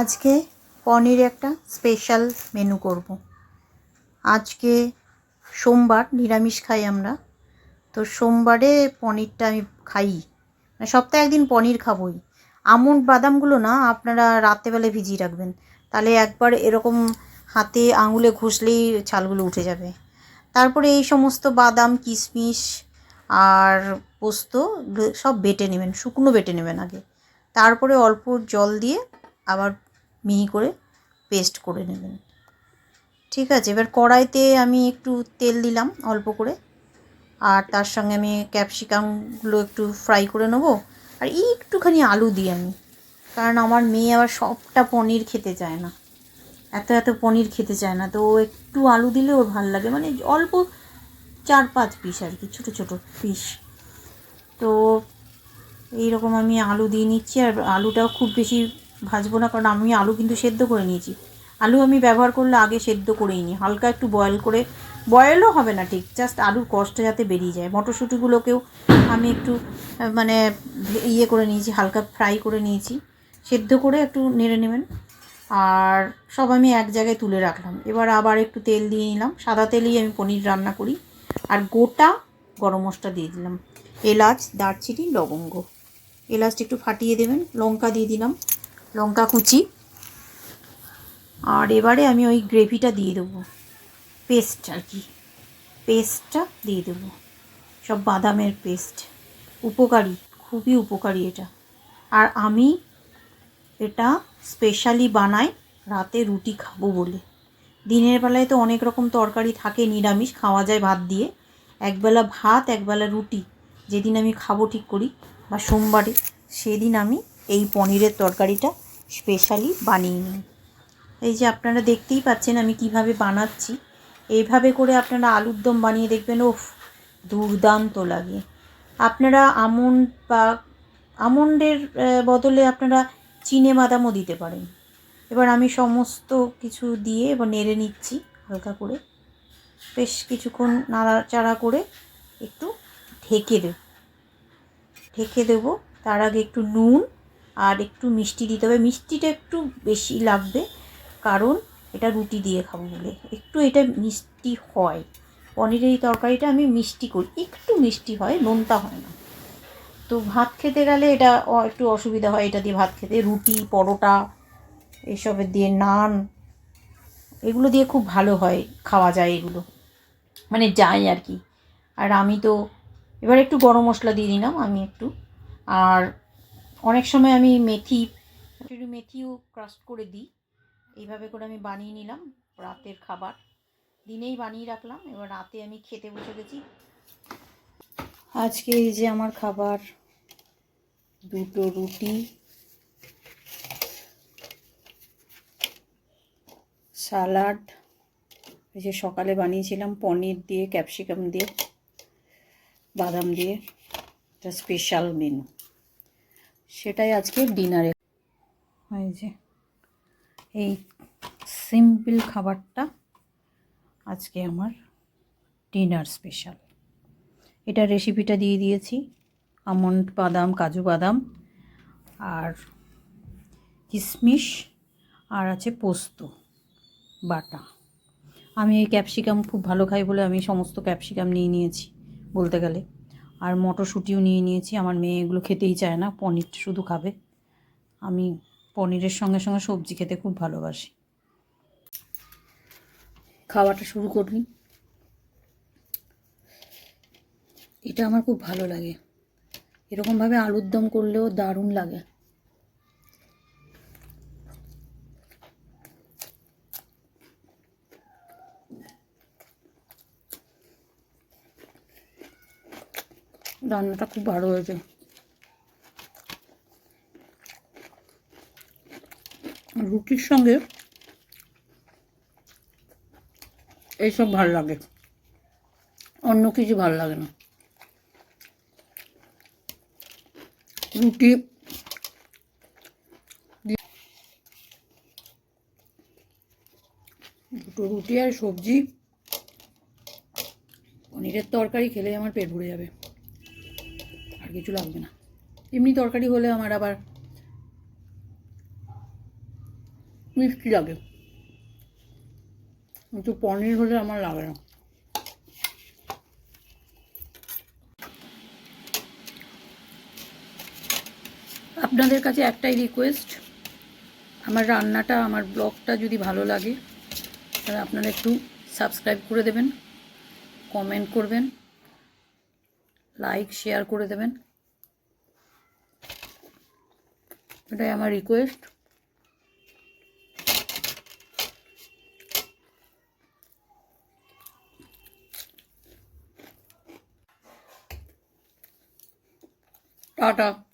আজকে পনির একটা special menu করব। আজকে সোমবার নিরামিষ খাই আমরা। তো সোমবারে পনিরটা আমি খাই। মানে সপ্তাহে একদিন পনির খাবই। আমন্ড বাদামগুলো না আপনারা রাত্রেবেলায় ভিজিয়ে রাখবেন। তাহলে একবার এরকম হাতে আঙুলে ঘষলেই ছালগুলো উঠে যাবে। তারপরে এই সমস্ত বাদাম, কিশমিশ আর পোস্ত সব বেটে নেবেন, শুকনো বেটে নেবেন আগে। তারপরে অল্প জল দিয়ে আবার মিহি করে পেস্ট করে নেবেন। ঠিক আছে, এবার কড়াইতে আমি একটু তেল দিলাম অল্প করে। আর তার সঙ্গে আমি ক্যাপসিকামগুলো একটু ফ্রাই করে নেব। আর একটুখানি আলু দিই আমি। কারণ আমার মেয়ে আবার সবটা পনির খেতে চায় না। এত এত পনির খেতে চায় না। তো একটু আলু দিলে ওর ভালো লাগে। মানে অল্প চার পাঁচ পিস আর কি, ছোটো ছোটো পিস তো এইরকম আমি আলু দিয়ে নিচ্ছি। আর আলুটাও খুব বেশি ভাজবো না, কারণ আমি আলু কিন্তু সেদ্ধ করে নিয়েছি। আলু আমি ব্যবহার করলে আগে সেদ্ধ করেই নিই হালকা একটু বয়েল করে বয়েলও হবে না ঠিক জাস্ট আলুর কষ্টটা যাতে বেরিয়ে যায়। মটরশুঁটিগুলোকেও আমি একটু মানে ইয়ে করে নিয়েছি, হালকা ফ্রাই করে নিয়েছি। সেদ্ধ করে একটু নেড়ে নেবেন। আর সব আমি এক জায়গায় তুলে রাখলাম। এবার আবার একটু তেল দিয়ে নিলাম। সাদা তেলেই আমি পনির রান্না করি। আর গোটা গরম মশলা দিয়ে দিলাম। এলাচ, দারচিনি, লবঙ্গ। এলাচটা একটু ফাটিয়ে দেবেন, লঙ্কা দিয়ে দিলাম। লঙ্কা কুচি। আর এবারে আমি ওই গ্রেভিটা দিয়ে দেবো। পেস্ট আর কি। পেস্টটা দিয়ে দেবো। সব বাদামের পেস্ট। উপকারী, খুবই উপকারী এটা। আর আমি এটা স্পেশালি বানাই রাতে রুটি খাব বলে। দিনের বেলায় তো অনেক রকম তরকারি থাকে, নিরামিষ, খাওয়া যায় ভাত দিয়ে। একবেলা ভাত, একবেলা রুটি। যেদিন আমি খাব ঠিক করি, বা সোমবারে, সেদিন আমি এই পনিরের তরকারিটা স্পেশালি বানিয়ে নিই এই যে আপনারা দেখতেই পাচ্ছেন আমি কীভাবে বানাচ্ছি। এইভাবে করে আপনারা আলুর দম বানিয়ে দেখবেন, ওফ, দুর্দান্ত লাগে। আপনারা আমন্ড বা আমন্ডের বদলে আপনারা চিনে বাদামও দিতে পারেন। এবার আমি সমস্ত কিছু দিয়ে এবার নেড়ে নিচ্ছি হালকা করে। বেশ কিছুক্ষণ নাড়াচাড়া করে একটু ঢেকে দেব। ঢেকে দেবো, তার আগে একটু নুন আর একটু মিষ্টি দিতে হবে। মিষ্টিটা একটু বেশি লাগবে, কারণ এটা রুটি দিয়ে খাব বলে। একটু এটা মিষ্টি হয়। পনিরের এই তরকারিটা আমি মিষ্টি করি। একটু মিষ্টি হয়, নোনতা হয় না। তো ভাত খেতে গেলে এটা একটু অসুবিধা হয় এটা দিয়ে ভাত খেতে। রুটি, পরোটা, এসবের দিয়ে নান, এগুলো দিয়ে খুব ভালো হয় খাওয়া যায় এগুলো। মানে যায় আর কি। আর আমি তো এবার একটু গরম মশলা দিয়ে দিলাম, আমি একটু। আর অনেক সময় আমি মেথি একটু মেথিও ক্রাশ করে দিই। এইভাবে করে আমি বানিয়ে নিলাম রাতের খাবার। দিনেই বানিয়ে রাখলাম, এবার রাতে আমি খেতে বসে গেছি। আজকে এই যে আমার খাবার, দুটো রুটি, সালাড, এই যে সকালে বানিয়েছিলাম পনির দিয়ে, ক্যাপসিকাম দিয়ে, বাদাম দিয়ে একটা স্পেশাল মেনু সেটাই আজকে ডিনারে। এই যে, এই সিম্পল খাবারটা আজকে আমার ডিনার স্পেশাল। এটা রেসিপিটা দিয়ে দিয়েছি, আমন্ড বাদাম, কাজু বাদাম, আর কিশমিশ, আর আছে পোস্ত, বাটা। আমি এই ক্যাপসিকাম খুব ভালো খাই বলে আমি সমস্ত ক্যাপসিকাম নিয়ে নিয়েছি বলতে গেলে। আর মটরশুঁটিও নিয়ে নিয়েছি। আমার মেয়ে এগুলো খেতেই চায় না, পনির শুধু খাবে। আমি পনিরের সঙ্গে সঙ্গে সবজি খেতে খুব ভালোবাসি। খাওয়াটা শুরু করি এটা আমার খুব ভালো লাগে। এরকমভাবে আলুর দম করলেও দারুণ লাগে। রান্নাটা খুব ভালো হয়েছে। রুটির সঙ্গে এইসব ভালো লাগে। অন্য কিছু ভালো লাগে না। রুটি দুটো রুটি আর সবজি। পনিরের তরকারি খেলে আমার পেট ভরে যাবে। আর কিছু লাগবে না। এমনি তরকারি হলে আমার আবার মিষ্টি লাগে। কিন্তু পনির হলে আমার লাগে না। আপনাদের কাছে একটাই রিকোয়েস্ট আমার রান্নাটা, আমার ব্লগটা যদি ভালো লাগে, তাহলে আপনারা একটু সাবস্ক্রাইব করে দেবেন কমেন্ট করবেন। লাইক শেয়ার করে দেবেন। এটাই আমার রিকোয়েস্ট টাটা।